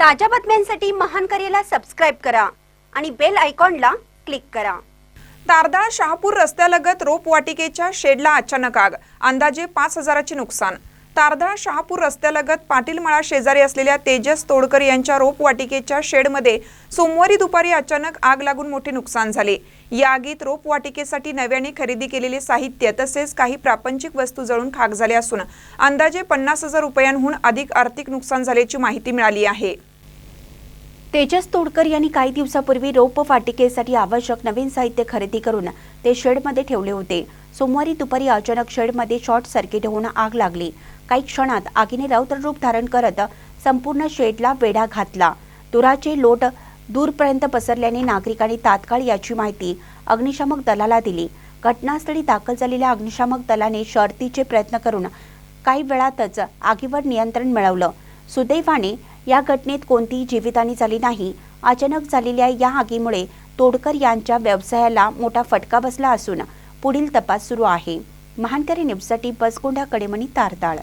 ताज्या बातम्यांसाठी महान करेला सबस्क्राईब करा आणि बेल आयकॉनला क्लिक करा. तारदाळ शहापूर रस्त्यालगत रोपवाटिकेच्या शेडला अचानक आग. अंदाजे पाच हजाराचे नुकसान. तारदाळ शहापूर रस्त्यालगत पाटीलमळा शेजारी असलेल्या तेजस तोडकर यांच्या रोपवाटिकेच्या शेडमध्ये सोमवारी दुपारी अचानक आग लागून मोठे नुकसान झाले. या आगीत रोपवाटिकेसाठी नव्याने खरेदी केलेले साहित्य तसेच काही प्रापंचिक वस्तू जळून खाक झाले असून अंदाजे पन्नास हजार रुपयांहून अधिक आर्थिक नुकसान झाल्याची माहिती मिळाली आहे. तेजस तोडकर यांनी काही दिवसापूर्वी रोपवाटिकेसाठी आवश्यक नवीन साहित्य खरेदी करून ते शेडमध्ये ठेवले होते. सोमवारी दुपारी अचानक शेडमध्ये शॉर्ट सर्किट होऊन आग लागली. काही क्षणात आगीने रौद्र रूप धारण करत संपूर्ण शेडला वेढा घातला. धुराचे लोट दूरपर्यंत पसरल्याने नागरिकांनी तात्काळ याची माहिती अग्निशामक दलाला दिली. घटनास्थळी दाखल झालेल्या अग्निशामक दलाने शर्तीचे प्रयत्न करून काही वेळातच आगीवर नियंत्रण मिळवलं. सुदैवाने या घटनेत कोणतीही जीवितहानी झाली नाही. अचानक झालेल्या या आगीमुळे तोडकर यांच्या व्यवसायाला मोठा फटका बसला असून पुढील तपास सुरू आहे. महानकरी न्यूजसाठी बसगोंडा कडेमणी तारताळ.